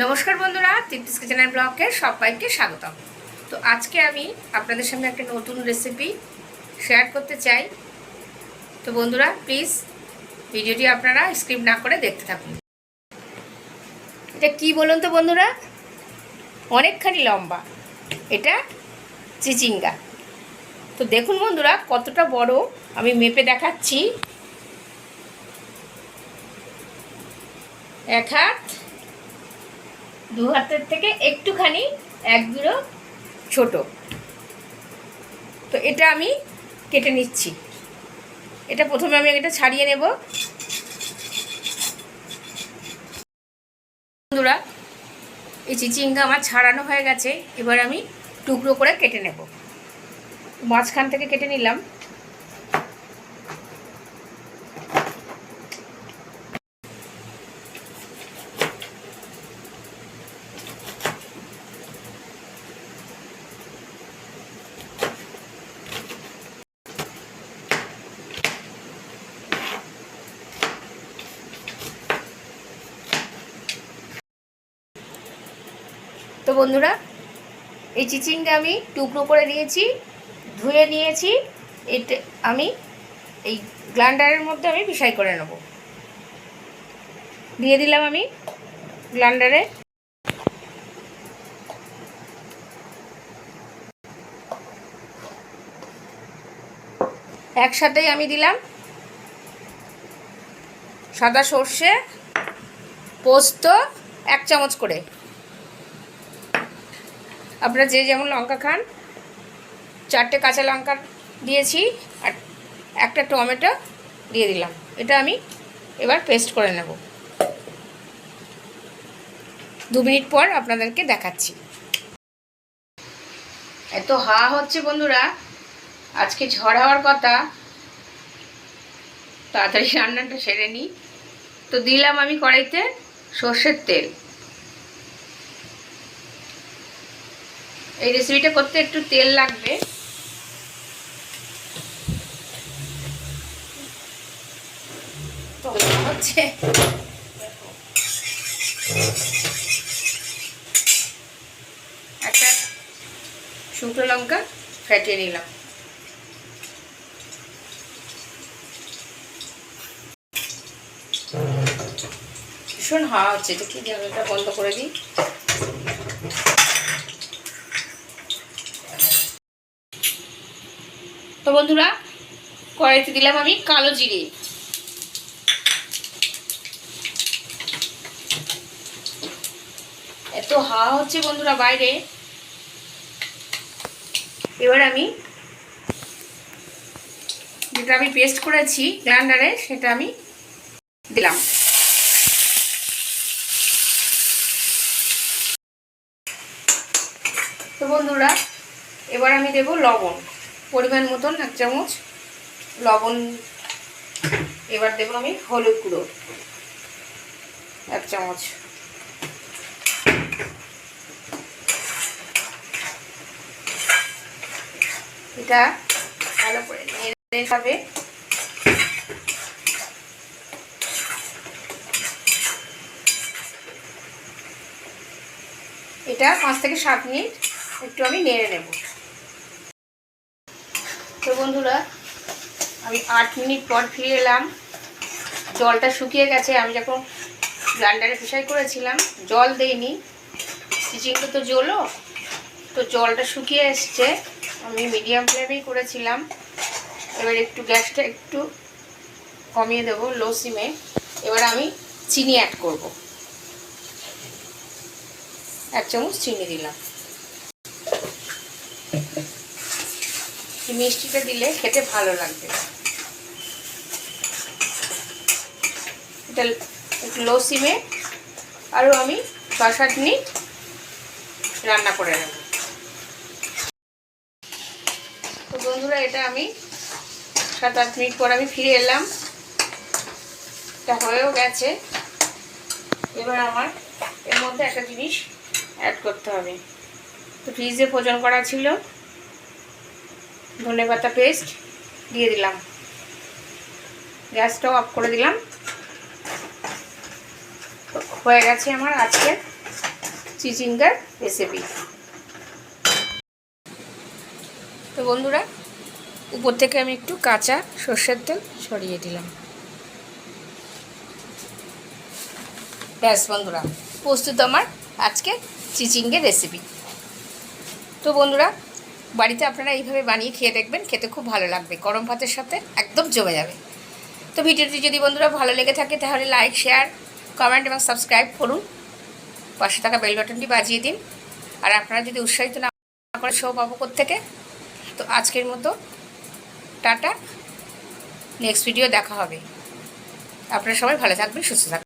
নমস্কার বন্ধুরা তৃপ্তিস কিচেনের ব্লগে সবাইকে স্বাগতম। তো আজকে আমি আপনাদের সামনে একটা নতুন রেসিপি শেয়ার করতে চাই। তো বন্ধুরা প্লিজ ভিডিওটি আপনারা স্কিপ না করে দেখতে থাকুন। এটা কি বলুন তো বন্ধুরা? অনেকখানি লম্বা। এটা চিচিঙ্গা। তো দেখুন বন্ধুরা, কতটা বড় আমি মেপে দেখাচ্ছি। এক হাত দু হাতের থেকে একটুখানি, এক গুঁড়ো ছোট। তো এটা আমি কেটে নিচ্ছি। এটা প্রথমে আমি এটা ছাড়িয়ে নেব। বন্ধুরা, এই চিচিঙ্গা আমার ছাড়ানো হয়ে গেছে। এবার আমি টুকরো করে কেটে নেব। মাঝখান থেকে কেটে নিলাম। তো বন্ধুরা, এই চিচিংটা আমি টুকরো করে নিয়েছি, ধুয়ে নিয়েছি এটা আমি এই গ্লান্ডারের মধ্যে আমি পিসাই করে নেব। দিয়ে দিলাম আমি গ্লান্ডারে একসাথেই আমি দিলাম সাদা সর্ষে, পোস্ত, এক চামচ করে। আপনারা যে যেমন লঙ্কা খান, চারটে কাঁচা লঙ্কা দিয়েছি আর একটা টমেটো দিয়ে দিলাম। এটা আমি এবার পেস্ট করে নেব। দু মিনিট পর আপনাদেরকে দেখাচ্ছি। এত হা হচ্ছে বন্ধুরা, আজকে ঝড় হওয়ার কথা। তাড়াতাড়ি রান্নাটা সেরে নিই তো দিলাম আমি কড়াইতে সর্ষের তেল। এই রেসিপিটা করতে একটু তেল লাগবে। একটা শুকনো লঙ্কা ফেটিয়ে নিলাম। ভীষণ হাওয়া হচ্ছে, এটা কি জানলাটা বন্ধ করে দিই। তো বন্ধুরা, কড়াইতে দিলাম আমি কালো জিরে। এত হাওয়া হচ্ছে বন্ধুরা বাইরে। এবার আমি যেটা আমি পেস্ট করেছি গ্রাইন্ডারে সেটা আমি দিলাম। তো বন্ধুরা, এবার আমি দেব লবণ। পরিমাণ মতন এক চামচ লবণ। এবার দেবো আমি হলুদ গুঁড়ো, এক চামচ। এটা ভালো করে নেড়ে খাবে। এটা পাঁচ থেকে সাত মিনিট একটু আমি নেড়ে নেব। বন্ধুরা, আমি আট মিনিট পর ফিরে এলাম। জলটা শুকিয়ে গেছে, আমি যখন গ্রাইন্ডারে পিসাই করেছিলাম, জল দেইনি। চিচিংটা তো জলো তো জলটা শুকিয়ে এসছে। আমি মিডিয়াম ফ্লেমেই করেছিলাম। এবার একটু গ্যাসটা একটু কমিয়ে দেবো, লো সিমে। এবার আমি চিনি অ্যাড করব। এক চামচ চিনি দিলাম। মিষ্টিটা দিলে খেতে ভালো লাগবে। এটা লো সিমে আরও আমি ছয় সাত মিনিট রান্না করে নেব। তো বন্ধুরা, এটা আমি সাত আট মিনিট পর আমি ফিরে এলাম। এটা হয়েও গেছে। এবার আমার এর মধ্যে একটা জিনিস অ্যাড করতে হবে। তো ফ্রিজে ভোজন করা ছিল। ধনে পাতা পেস্ট দিয়ে দিলাম। গ্যাসটাও অফ করে দিলাম। হয়ে গেছে আমার আজকে চিচিঙ্গার রেসিপি তো বন্ধুরা, উপর থেকে আমি একটু কাঁচা সর্ষের তেল ছড়িয়ে দিলাম। ব্যাস বন্ধুরা, প্রস্তুত আমার আজকে চিচিঙ্গের রেসিপি তো বন্ধুরা বাড়িতে আপনারা এইভাবে বানিয়ে খেয়ে দেখবেন, খেতে খুব ভালো লাগবে। গরম ভাতের সাথে একদম জমে যাবে। তো ভিডিওটি যদি বন্ধুরা ভালো লেগে থাকে, তাহলে লাইক শেয়ার কমেন্ট এবং সাবস্ক্রাইব করুন। পাশে থাকা বেল বাটনটি বাজিয়ে দিন। আর আপনারা যদি উৎসাহিত না করে শো পাবো থেকে তো আজকের মতো টাটা। নেক্সট ভিডিও দেখা হবে। আপনারা সবাই ভালো থাকবেন, সুস্থ থাকবেন।